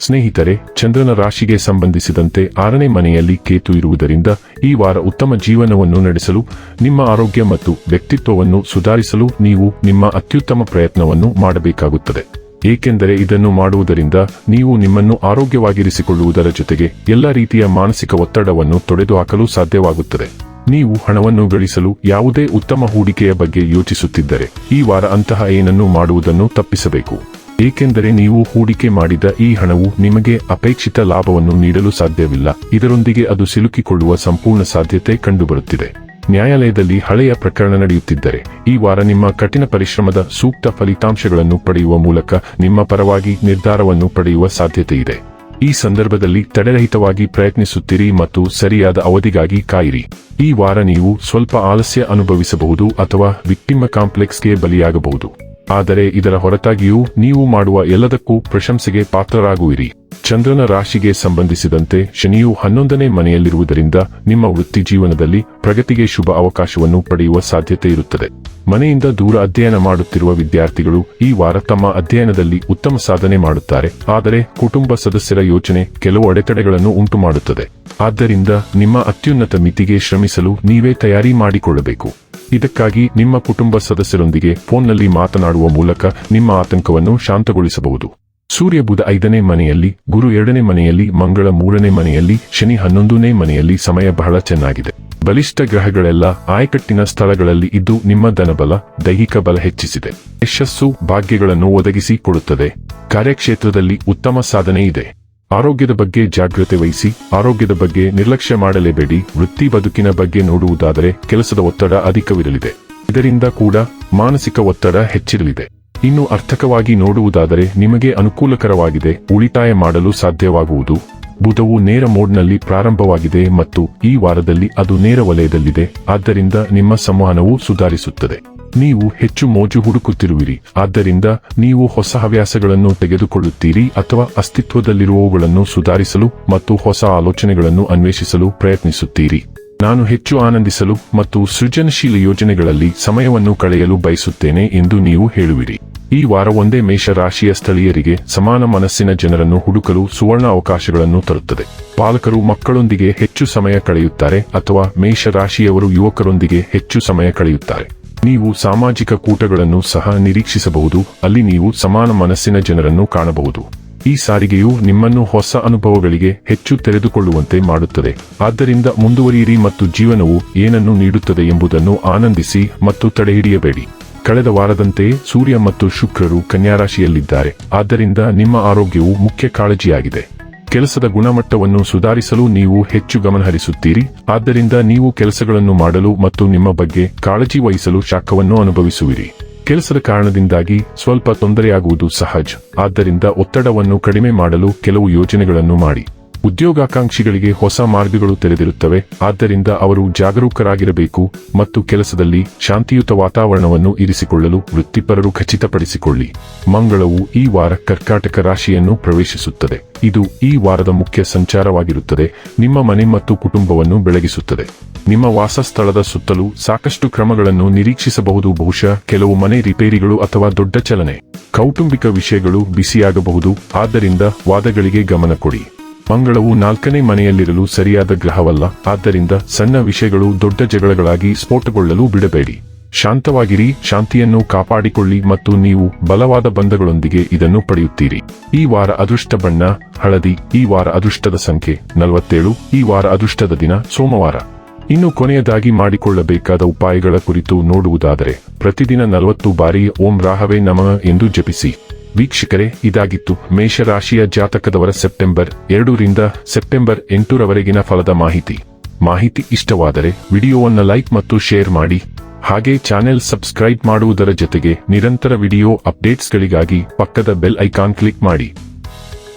ಸ್ನೇಹಿತರೆ, ಚಂದ್ರನ ರಾಶಿಗೆ ಸಂಬಂಧಿಸಿದಂತೆ ಆರನೇ ಮನೆಯಲ್ಲಿ ಕೇತು ಇರುವುದರಿಂದ ಈ ವಾರ ಉತ್ತಮ ಜೀವನವನ್ನು ನಡೆಸಲು, ನಿಮ್ಮ ಆರೋಗ್ಯ ಮತ್ತು ವ್ಯಕ್ತಿತ್ವವನ್ನು ಸುಧಾರಿಸಲು ನೀವು ನಿಮ್ಮ ಅತ್ಯುತ್ತಮ ಪ್ರಯತ್ನವನ್ನು ಮಾಡಬೇಕಾಗುತ್ತದೆ. ಏಕೆಂದರೆ ಇದನ್ನು ಮಾಡುವುದರಿಂದ ನೀವು ನಿಮ್ಮನ್ನು ಆರೋಗ್ಯವಾಗಿರಿಸಿಕೊಳ್ಳುವುದರ ಜೊತೆಗೆ ಎಲ್ಲ ರೀತಿಯ ಮಾನಸಿಕ ಒತ್ತಡವನ್ನು ತೊಡೆದುಹಾಕಲು ಸಾಧ್ಯವಾಗುತ್ತದೆ. ನೀವು ಹಣವನ್ನು ಗಳಿಸಲು ಯಾವುದೇ ಉತ್ತಮ ಹೂಡಿಕೆಯ ಬಗ್ಗೆ ಯೋಚಿಸುತ್ತಿದ್ದರೆ, ಈ ವಾರ ಅಂತಹ ಏನನ್ನು ಮಾಡುವುದನ್ನು ತಪ್ಪಿಸಬೇಕು. ಏಕೆಂದರೆ ನೀವು ಹೂಡಿಕೆ ಮಾಡಿದ ಈ ಹಣವು ನಿಮಗೆ ಅಪೇಕ್ಷಿತ ಲಾಭವನ್ನು ನೀಡಲು ಸಾಧ್ಯವಿಲ್ಲ. ಇದರೊಂದಿಗೆ ಅದು ಸಿಲುಕಿಕೊಳ್ಳುವ ಸಂಪೂರ್ಣ ಸಾಧ್ಯತೆ ಕಂಡುಬರುತ್ತಿದೆ. ನ್ಯಾಯಾಲಯದಲ್ಲಿ ಹಳೆಯ ಪ್ರಕರಣ ನಡೆಯುತ್ತಿದ್ದರೆ, ಈ ವಾರ ನಿಮ್ಮ ಕಠಿಣ ಪರಿಶ್ರಮದ ಸೂಕ್ತ ಫಲಿತಾಂಶಗಳನ್ನು ಪಡೆಯುವ ಮೂಲಕ ನಿಮ್ಮ ಪರವಾಗಿ ನಿರ್ಧಾರವನ್ನು ಪಡೆಯುವ ಸಾಧ್ಯತೆಯಿದೆ ಈ ಸಂದರ್ಭದಲ್ಲಿ ತಡೆರಹಿತವಾಗಿ ಪ್ರಯತ್ನಿಸುತ್ತೀರಿ ಮತ್ತು ಸರಿಯಾದ ಅವಧಿಗಾಗಿ ಕಾಯಿರಿ. ಈ ವಾರ ನೀವು ಸ್ವಲ್ಪ ಆಲಸ್ಯ ಅನುಭವಿಸಬಹುದು ಅಥವಾ ವಿಕ್ಟಿಮ ಕಾಂಪ್ಲೆಕ್ಸ್ಗೆ ಬಲಿಯಾಗಬಹುದು. ಆದರೆ ಇದರ ಹೊರತಾಗಿಯೂ ನೀವು ಮಾಡುವ ಎಲ್ಲದಕ್ಕೂ ಪ್ರಶಂಸೆಗೆ ಪಾತ್ರರಾಗುವಿರಿ. ಚಂದ್ರನ ರಾಶಿಗೆ ಸಂಬಂಧಿಸಿದಂತೆ ಶನಿಯು ಹನ್ನೊಂದನೇ ಮನೆಯಲ್ಲಿರುವುದರಿಂದ ನಿಮ್ಮ ವೃತ್ತಿ ಜೀವನದಲ್ಲಿ ಪ್ರಗತಿಗೆ ಶುಭ ಅವಕಾಶವನ್ನು ಪಡೆಯುವ ಸಾಧ್ಯತೆ ಇರುತ್ತದೆ. ಮನೆಯಿಂದ ದೂರ ಅಧ್ಯಯನ ಮಾಡುತ್ತಿರುವ ವಿದ್ಯಾರ್ಥಿಗಳು ಈ ವಾರ ತಮ್ಮ ಅಧ್ಯಯನದಲ್ಲಿ ಉತ್ತಮ ಸಾಧನೆ ಮಾಡುತ್ತಾರೆ. ಆದರೆ ಕುಟುಂಬ ಸದಸ್ಯರ ಯೋಚನೆ ಕೆಲವು ಅಡೆತಡೆಗಳನ್ನು ಉಂಟುಮಾಡುತ್ತದೆ. ಆದ್ದರಿಂದ ನಿಮ್ಮ ಅತ್ಯುನ್ನತ ಮಿತಿಗೆ ಶ್ರಮಿಸಲು ನೀವೇ ತಯಾರಿ ಮಾಡಿಕೊಳ್ಳಬೇಕು. ಇದಕ್ಕಾಗಿ ನಿಮ್ಮ ಕುಟುಂಬ ಸದಸ್ಯರೊಂದಿಗೆ ಫೋನ್ನಲ್ಲಿ ಮಾತನಾಡುವ ಮೂಲಕ ನಿಮ್ಮ ಆತಂಕವನ್ನು ಶಾಂತಗೊಳಿಸಬಹುದು. ಸೂರ್ಯ ಬುಧ ಐದನೇ ಮನೆಯಲ್ಲಿ, ಗುರು ಎರಡನೇ ಮನೆಯಲ್ಲಿ, ಮಂಗಳ ಮೂರನೇ ಮನೆಯಲ್ಲಿ, ಶನಿ ಹನ್ನೊಂದನೇ ಮನೆಯಲ್ಲಿ ಸಮಯ ಬಹಳ ಚೆನ್ನಾಗಿದೆ. ಬಲಿಷ್ಠ ಗ್ರಹಗಳೆಲ್ಲ ಆಯಕಟ್ಟಿನ ಸ್ಥಳಗಳಲ್ಲಿ ಇದ್ದು ನಿಮ್ಮ ಧನಬಲ, ದೈಹಿಕ ಬಲ ಹೆಚ್ಚಿಸಿದೆ. ಯಶಸ್ಸು ಭಾಗ್ಯಗಳನ್ನು ಒದಗಿಸಿ ಕೊಡುತ್ತದೆ. ಕಾರ್ಯಕ್ಷೇತ್ರದಲ್ಲಿ ಉತ್ತಮ ಸಾಧನೆ ಇದೆ. ಆರೋಗ್ಯದ ಬಗ್ಗೆ ಜಾಗ್ರತೆ ವಹಿಸಿ, ಆರೋಗ್ಯದ ಬಗ್ಗೆ ನಿರ್ಲಕ್ಷ್ಯ ಮಾಡಲೇಬೇಡಿ, ವೃತ್ತಿ ಬದುಕಿನ ಬಗ್ಗೆ ನೋಡುವುದಾದರೆ ಕೆಲಸದ ಒತ್ತಡ ಅಧಿಕವಿರಲಿದೆ. ಇದರಿಂದ ಕೂಡ ಮಾನಸಿಕ ಒತ್ತಡ ಹೆಚ್ಚಿರಲಿದೆ. ಇನ್ನು ಅರ್ಥಕವಾಗಿ ನೋಡುವುದಾದರೆ ನಿಮಗೆ ಅನುಕೂಲಕರವಾಗಿದೆ, ಉಳಿತಾಯ ಮಾಡಲು ಸಾಧ್ಯವಾಗುವುದು. ಬುಧವು ನೇರ ಮೋಡ್ನಲ್ಲಿ ಪ್ರಾರಂಭವಾಗಿದೆ ಮತ್ತು ಈ ವಾರದಲ್ಲಿ ಅದು ನೇರ ವಲಯದಲ್ಲಿದೆ, ಆದ್ದರಿಂದ ನಿಮ್ಮ ಸಂವಹನವು ಸುಧಾರಿಸುತ್ತದೆ. ನೀವು ಹೆಚ್ಚು ಮೋಜು ಹುಡುಕುತ್ತಿರುವಿರಿ. ಆದ್ದರಿಂದ ನೀವು ಹೊಸ ಹವ್ಯಾಸಗಳನ್ನು ತೆಗೆದುಕೊಳ್ಳುತ್ತೀರಿ ಅಥವಾ ಅಸ್ತಿತ್ವದಲ್ಲಿರುವವುಗಳನ್ನು ಸುಧಾರಿಸಲು ಮತ್ತು ಹೊಸ ಆಲೋಚನೆಗಳನ್ನು ಅನ್ವೇಷಿಸಲು ಪ್ರಯತ್ನಿಸುತ್ತೀರಿ. ನಾನು ಹೆಚ್ಚು ಆನಂದಿಸಲು ಮತ್ತು ಸೃಜನಶೀಲ ಯೋಜನೆಗಳಲ್ಲಿ ಸಮಯವನ್ನು ಕಳೆಯಲು ಬಯಸುತ್ತೇನೆ ಎಂದು ನೀವು ಹೇಳುವಿರಿ. ಈ ವಾರ ಒಂದೇ ಮೇಷ ರಾಶಿಯ ಸ್ಥಳೀಯರಿಗೆ ಸಮಾನ ಮನಸ್ಸಿನ ಜನರನ್ನು ಹುಡುಕಲು ಸುವರ್ಣ ಅವಕಾಶಗಳನ್ನು ತರುತ್ತದೆ. ಪಾಲಕರು ಮಕ್ಕಳೊಂದಿಗೆ ಹೆಚ್ಚು ಸಮಯ ಕಳೆಯುತ್ತಾರೆ ಅಥವಾ ಮೇಷ ರಾಶಿಯವರು ಯುವಕರೊಂದಿಗೆ ಹೆಚ್ಚು ಸಮಯ ಕಳೆಯುತ್ತಾರೆ. ನೀವು ಸಾಮಾಜಿಕ ಕೂಟಗಳನ್ನು ಸಹ ನಿರೀಕ್ಷಿಸಬಹುದು. ಅಲ್ಲಿ ನೀವು ಸಮಾನ ಮನಸ್ಸಿನ ಜನರನ್ನು ಕಾಣಬಹುದು. ಈ ಸಾರಿಗೆಯು ನಿಮ್ಮನ್ನು ಹೊಸ ಅನುಭವಗಳಿಗೆ ಹೆಚ್ಚು ತೆರೆದುಕೊಳ್ಳುವಂತೆ ಮಾಡುತ್ತದೆ. ಆದ್ದರಿಂದ ಮುಂದುವರಿಯಿರಿ ಮತ್ತು ಜೀವನವು ಏನನ್ನು ನೀಡುತ್ತದೆ ಎಂಬುದನ್ನು ಆನಂದಿಸಿ ಮತ್ತು ತಡೆಹಿಡಿಯಬೇಡಿ. ಕಳೆದ ವಾರದಂತೆ ಸೂರ್ಯ ಮತ್ತು ಶುಕ್ರರು ಕನ್ಯಾರಾಶಿಯಲ್ಲಿದ್ದಾರೆ. ಆದ್ದರಿಂದ ನಿಮ್ಮ ಆರೋಗ್ಯವು ಮುಖ್ಯ ಕಾಳಜಿಯಾಗಿದೆ. ಕೆಲಸದ ಗುಣಮಟ್ಟವನ್ನು ಸುಧಾರಿಸಲು ನೀವು ಹೆಚ್ಚು ಗಮನಹರಿಸುತ್ತೀರಿ. ಆದ್ದರಿಂದ ನೀವು ಕೆಲಸಗಳನ್ನು ಮಾಡಲು ಮತ್ತು ನಿಮ್ಮ ಬಗ್ಗೆ ಕಾಳಜಿ ವಹಿಸಲು ಶಾಖವನ್ನು ಅನುಭವಿಸುವಿರಿ. ಕೆಲಸದ ಕಾರಣದಿಂದಾಗಿ ಸ್ವಲ್ಪ ತೊಂದರೆಯಾಗುವುದು ಸಹಜ. ಆದ್ದರಿಂದ ಒತ್ತಡವನ್ನು ಕಡಿಮೆ ಮಾಡಲು ಕೆಲವು ಯೋಜನೆಗಳನ್ನು ಮಾಡಿ. ಉದ್ಯೋಗಾಕಾಂಕ್ಷಿಗಳಿಗೆ ಹೊಸ ಮಾರ್ಗಗಳು ತೆರೆದಿರುತ್ತವೆ. ಆದ್ದರಿಂದ ಅವರು ಜಾಗರೂಕರಾಗಿರಬೇಕು ಮತ್ತು ಕೆಲಸದಲ್ಲಿ ಶಾಂತಿಯುತ ವಾತಾವರಣವನ್ನು ಇರಿಸಿಕೊಳ್ಳಲು ವೃತ್ತಿಪರರು ಖಚಿತಪಡಿಸಿಕೊಳ್ಳಿ. ಮಂಗಳವು ಈ ವಾರ ಕರ್ಕಾಟಕ ರಾಶಿಯನ್ನು ಪ್ರವೇಶಿಸುತ್ತದೆ. ಇದು ಈ ವಾರದ ಮುಖ್ಯ ಸಂಚಾರವಾಗಿರುತ್ತದೆ. ನಿಮ್ಮ ಮನೆ ಮತ್ತು ಕುಟುಂಬವನ್ನು ಬೆಳಗಿಸುತ್ತದೆ. ನಿಮ್ಮ ವಾಸಸ್ಥಳದ ಸುತ್ತಲೂ ಸಾಕಷ್ಟು ಕ್ರಮಗಳನ್ನು ನಿರೀಕ್ಷಿಸಬಹುದು. ಬಹುಶಃ ಕೆಲವು ಮನೆ ರಿಪೇರಿಗಳು ಅಥವಾ ದೊಡ್ಡ ಚಲನೆ. ಕೌಟುಂಬಿಕ ವಿಷಯಗಳು ಬಿಸಿಯಾಗಬಹುದು. ಆದ್ದರಿಂದ ವಾದಗಳಿಗೆ ಗಮನ ಕೊಡಿ. ಮಂಗಳವು ನಾಲ್ಕನೇ ಮನೆಯಲ್ಲಿರಲು ಸರಿಯಾದ ಗ್ರಹವಲ್ಲ. ಆದ್ದರಿಂದ ಸಣ್ಣ ವಿಷಯಗಳು ದೊಡ್ಡ ಜಗಳಗಳಾಗಿ ಸ್ಫೋಟಗೊಳ್ಳಲು ಬಿಡಬೇಡಿ. ಶಾಂತವಾಗಿರಿ, ಶಾಂತಿಯನ್ನು ಕಾಪಾಡಿಕೊಳ್ಳಿ ಮತ್ತು ನೀವು ಬಲವಾದ ಬಂಧಗಳೊಂದಿಗೆ ಇದನ್ನು ಪಡೆಯುತ್ತೀರಿ. ಈ ವಾರ ಅದೃಷ್ಟ ಬಣ್ಣ, ಹಳದಿ, ಈ ವಾರ ಅದೃಷ್ಟದ ಸಂಖ್ಯೆ ನಲವತ್ತೇಳು, ಈ ವಾರ ಅದೃಷ್ಟದ ದಿನ ಸೋಮವಾರ. ಇನ್ನು ಕೊನೆಯದಾಗಿ ಮಾಡಿಕೊಳ್ಳಬೇಕಾದ ಉಪಾಯಗಳ ಕುರಿತು ನೋಡುವುದಾದರೆ, ಪ್ರತಿದಿನ ನಲವತ್ತು ಬಾರಿ ಓಂ ರಾಹವೇ ನಮಃ ಎಂದು ಜಪಿಸಿ. ವೀಕ್ಷಕರೇ, ಇದಾಗಿತ್ತು ಮೇಷರಾಶಿಯ ಜಾತಕದವರ ಸೆಪ್ಟೆಂಬರ್ ಎರಡರಿಂದ ಸೆಪ್ಟೆಂಬರ್ ಎಂಟರವರೆಗಿನ ಫಲದ ಮಾಹಿತಿ. ಮಾಹಿತಿ ಇಷ್ಟವಾದರೆ ವಿಡಿಯೋವನ್ನು ಲೈಕ್ ಮತ್ತು ಶೇರ್ ಮಾಡಿ. ಹಾಗೆ ಚಾನೆಲ್ ಸಬ್ಸ್ಕ್ರೈಬ್ ಮಾಡುವುದರ ಜೊತೆಗೆ ನಿರಂತರ ವಿಡಿಯೋ ಅಪ್ಡೇಟ್ಸ್ಗಳಿಗಾಗಿ ಪಕ್ಕದ ಬೆಲ್ ಐಕಾನ್ ಕ್ಲಿಕ್ ಮಾಡಿ.